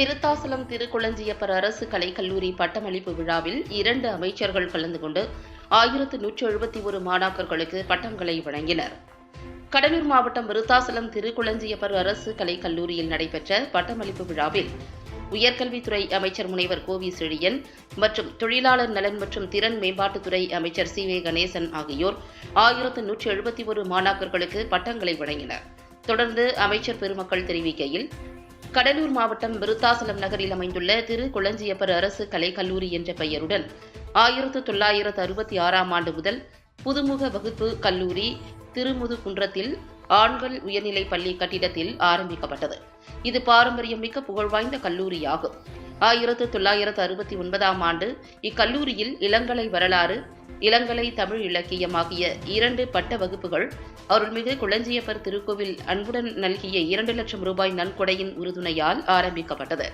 விருத்தாசலம் திருக்குளஞ்சியப்பர் அரசு கலைக்கல்லூரி பட்டமளிப்பு விழாவில் இரண்டு அமைச்சர்கள் கலந்து கொண்டு ஆயிரத்து நூற்று எழுபத்தி ஒரு மாணாக்கர்களுக்கு பட்டங்களை வழங்கினர். கடலூர் மாவட்டம் விருத்தாசலம் திருக்குளஞ்சியப்பர் அரசு கலைக்கல்லூரியில் நடைபெற்ற பட்டமளிப்பு விழாவில் உயர்கல்வித்துறை அமைச்சர் முனைவர் கோவி செழியன் மற்றும் தொழிலாளர் நலன் மற்றும் திறன் மேம்பாட்டுத்துறை அமைச்சர் சி வே கணேசன் ஆகியோர் ஆயிரத்து நூற்று எழுபத்தி ஒரு மாணாக்கர்களுக்கு பட்டங்களை வழங்கினர். தொடர்ந்து அமைச்சர் பெருமக்கள் தெரிவிக்கையில் கடலூர் மாவட்டம் விருத்தாசலம் நகரில் அமைந்துள்ள திரு குளஞ்சியப்பர் அரசு கலைக்கல்லூரி என்ற பெயருடன் ஆயிரத்து தொள்ளாயிரத்து அறுபத்தி ஆறாம் ஆண்டு முதல் புதுமுக வகுப்பு கல்லூரி திருமுதுகுன்றத்தில் ஆண்கள் உயர்நிலைப் பள்ளி கட்டிடத்தில் ஆரம்பிக்கப்பட்டது. இது பாரம்பரியம் மிக்க புகழ்வாய்ந்த கல்லூரியாகும். ஆயிரத்து தொள்ளாயிரத்து அறுபத்தி ஒன்பதாம் ஆண்டு இக்கல்லூரியில் இளங்கலை வரலாறு இளங்கலை தமிழ் இலக்கியம் ஆகிய இரண்டு பட்ட வகுப்புகள் அருள்மிகு குளஞ்சியப்பர் திருக்கோவில் அன்புடன் நல்கிய இரண்டு லட்சம் ரூபாய் நன்கொடையின் உறுதுணையால் ஆரம்பிக்கப்பட்டது.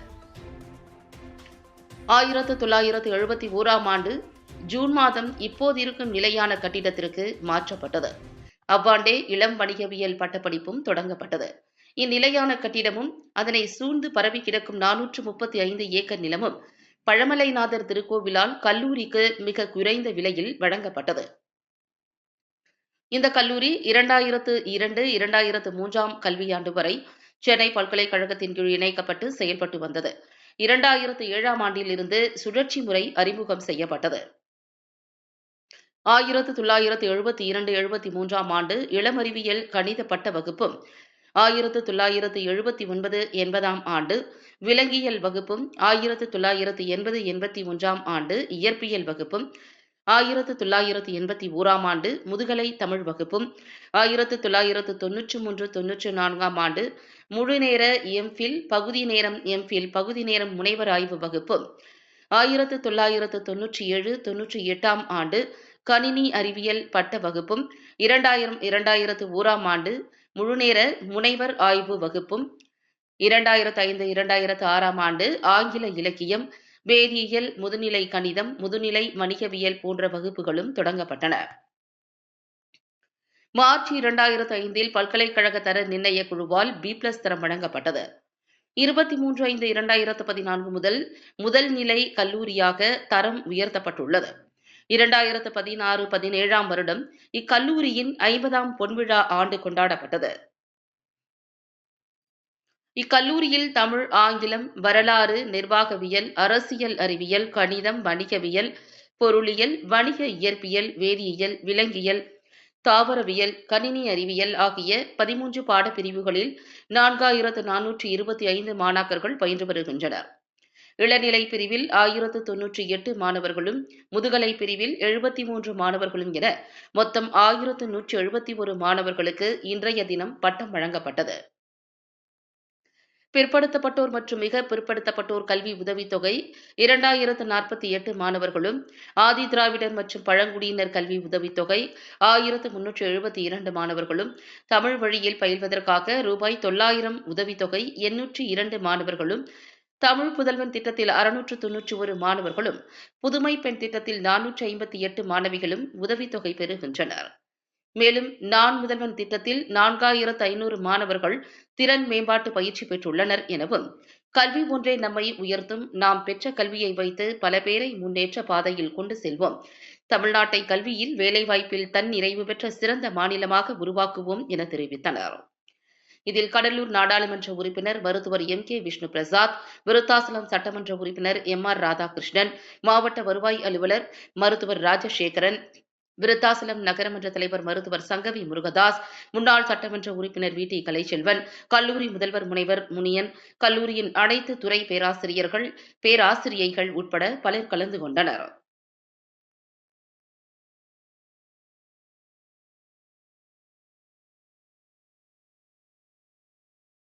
ஆயிரத்து தொள்ளாயிரத்து எழுபத்தி ஓராம் ஆண்டு ஜூன் மாதம் இப்போதிருக்கும் நிலையான கட்டிடத்திற்கு மாற்றப்பட்டது. அவ்வாண்டே இளம் வணிகவியல் பட்டப்படிப்பும் தொடங்கப்பட்டது. இந்நிலையான கட்டிடமும் அதனை சூழ்ந்து பரவி கிடக்கும் நானூற்று முப்பத்தி ஐந்து ஏக்கர் நிலமும் பழமலைநாதர் திருக்கோவிலால் கல்லூரிக்கு மிக குறைந்த விலையில் வழங்கப்பட்டது. இந்த கல்லூரி இரண்டாயிரத்து இரண்டு இரண்டாயிரத்து மூன்றாம் கல்வியாண்டு வரை சென்னை பல்கலைக்கழகத்தின் கீழ் இணைக்கப்பட்டு செயல்பட்டு வந்தது. இரண்டாயிரத்து ஏழாம் ஆண்டில் இருந்து சுழற்சி முறை அறிமுகம் செய்யப்பட்டது. ஆயிரத்து தொள்ளாயிரத்து எழுபத்தி இரண்டு எழுபத்தி மூன்றாம் ஆண்டு இளமறிவியல் கணித பட்ட வகுப்பும் ஆயிரத்து தொள்ளாயிரத்து எழுபத்தி ஒன்பது எண்பதாம் ஆண்டு விலங்கியல் வகுப்பும் ஆயிரத்து தொள்ளாயிரத்து எண்பது எண்பத்தி ஒன்றாம் ஆண்டு இயற்பியல் வகுப்பும் ஆயிரத்து தொள்ளாயிரத்து எண்பத்தி ஓராம் ஆண்டு முதுகலை தமிழ் வகுப்பும் ஆயிரத்து தொள்ளாயிரத்து தொன்னூற்றி மூன்று தொன்னூற்றி நான்காம் ஆண்டு முழுநேர எம்ஃபில் பகுதி நேரம் எம்ஃபில் பகுதி நேரம் முனைவர் ஆய்வு வகுப்பும் ஆயிரத்து தொள்ளாயிரத்து தொன்னூற்றி ஏழு தொன்னூற்றி எட்டாம் ஆண்டு கணினி அறிவியல் பட்ட வகுப்பும் இரண்டாயிரம் இரண்டாயிரத்து ஓராம் ஆண்டு முழுநேர முனைவர் ஆய்வு வகுப்பும் இரண்டாயிரத்து ஐந்து இரண்டாயிரத்து ஆறாம் ஆண்டு ஆங்கில இலக்கியம் வேதியியல் முதுநிலை கணிதம் முதுநிலை வணிகவியல் போன்ற வகுப்புகளும் தொடங்கப்பட்டன. மார்ச் இரண்டாயிரத்து ஐந்தில் பல்கலைக்கழக தர நிர்ணய குழுவால் பி பிளஸ் தரம் வழங்கப்பட்டது. இருபத்தி மூன்று ஐந்து இரண்டாயிரத்து பதினான்கு முதல் முதல் நிலை கல்லூரியாக தரம் உயர்த்தப்பட்டுள்ளது. இரண்டாயிரத்து பதினாறு பதினேழாம் வருடம் இக்கல்லூரியின் ஐம்பதாம் பொன்விழா ஆண்டு கொண்டாடப்பட்டது. இக்கல்லூரியில் தமிழ் ஆங்கிலம் வரலாறு நிர்வாகவியல் அரசியல் அறிவியல் கணிதம் வணிகவியல் பொருளியல் வணிக இயற்பியல் வேதியியல் விலங்கியல் தாவரவியல் கணினி அறிவியல் ஆகிய பதிமூன்று பாடப்பிரிவுகளில் நான்காயிரத்து நானூற்றி இருபத்தி ஐந்து மாணாக்கர்கள் பயின்று வருகின்றனர். இளநிலை பிரிவில் ஆயிரத்து தொன்னூற்றி எட்டு மாணவர்களும் முதுகலை பிரிவில் எழுபத்தி மூன்று மாணவர்களும் என மொத்தம் ஆயிரத்து நூற்றி எழுபத்தி ஒரு மாணவர்களுக்கு இன்றைய தினம் பட்டம் வழங்கப்பட்டது. பிற்படுத்தப்பட்டோர் மற்றும் மிக பிற்படுத்தப்பட்டோர் கல்வி உதவித்தொகை இரண்டாயிரத்து நாற்பத்தி எட்டு மாணவர்களும் ஆதி திராவிடர் மற்றும் பழங்குடியினர் கல்வி உதவித்தொகை ஆயிரத்து முன்னூற்று எழுபத்தி இரண்டு மாணவர்களும் தமிழ் வழியில் பயில்வதற்காக ரூபாய் தொள்ளாயிரம் உதவித்தொகை எண்ணூற்றி இரண்டு மாணவர்களும் தமிழ் புதல்வன் திட்டத்தில் அறுநூற்று தொன்னூற்றி ஒரு மாணவர்களும் புதுமை பெண் திட்டத்தில் நானூற்றி ஐம்பத்தி எட்டு மாணவிகளும் உதவித்தொகை பெறுகின்றனர். மேலும் நான் முதல்வன் திட்டத்தில் நான்காயிரத்து ஐநூறு மாணவர்கள் திறன் மேம்பாட்டு பயிற்சி பெற்றுள்ளனர் எனவும் கல்வி ஒன்றே நம்மை உயர்த்தும் நாம் பெற்ற கல்வியை வைத்து பல பேரை முன்னேற்ற பாதையில் கொண்டு செல்வோம். தமிழ்நாட்டை கல்வியில் வேலைவாய்ப்பில் தன் நிறைவு பெற்ற சிறந்த மாநிலமாக உருவாக்குவோம் என தெரிவித்தனர். இதில் கடலூர் நாடாளுமன்ற உறுப்பினர் மருத்துவர் எம் கே விஷ்ணு பிரசாத் விருத்தாசலம் சட்டமன்ற உறுப்பினர் எம் ஆர் ராதாகிருஷ்ணன் மாவட்ட வருவாய் அலுவலர் மருத்துவர் ராஜசேகரன் விருத்தாசலம் நகரமன்ற தலைவர் மருத்துவர் சங்கவி முருகதாஸ் முன்னாள் சட்டமன்ற உறுப்பினர் வி. டி. கலைச்செல்வன் கல்லூரி முதல்வர் முனைவர் முனியன் கல்லூரியின் அனைத்து துறை பேராசிரியர்கள் பேராசிரியைகள் உட்பட பலர் கலந்து கொண்டனர்.